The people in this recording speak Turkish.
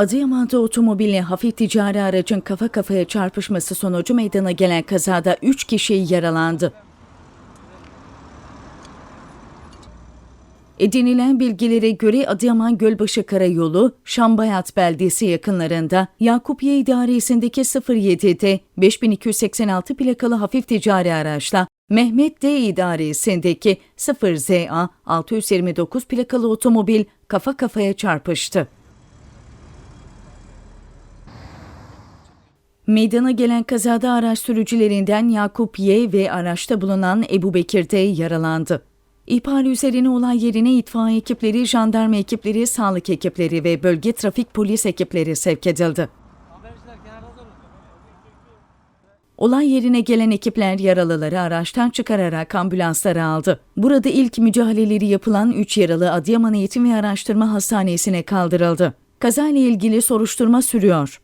Adıyaman'da otomobille hafif ticari aracın kafa kafaya çarpışması sonucu meydana gelen kazada 3 kişi yaralandı. Edinilen bilgilere göre Adıyaman Gölbaşı Karayolu, Şambayat beldesi yakınlarında Yakupiye İdaresi'ndeki 07'de 5286 plakalı hafif ticari araçla Mehmet D İdaresi'ndeki 0ZA 629 plakalı otomobil kafa kafaya çarpıştı. Meydana gelen kazada araç sürücülerinden Yakup Y ve araçta bulunan Ebu Bekir D yaralandı. İhbar üzerine olay yerine itfaiye ekipleri, jandarma ekipleri, sağlık ekipleri ve bölge trafik polis ekipleri sevk edildi. Olay yerine gelen ekipler yaralıları araçtan çıkararak ambulanslara aldı. Burada ilk müdahaleleri yapılan 3 yaralı Adıyaman Eğitim ve Araştırma Hastanesi'ne kaldırıldı. Kazayla ilgili soruşturma sürüyor.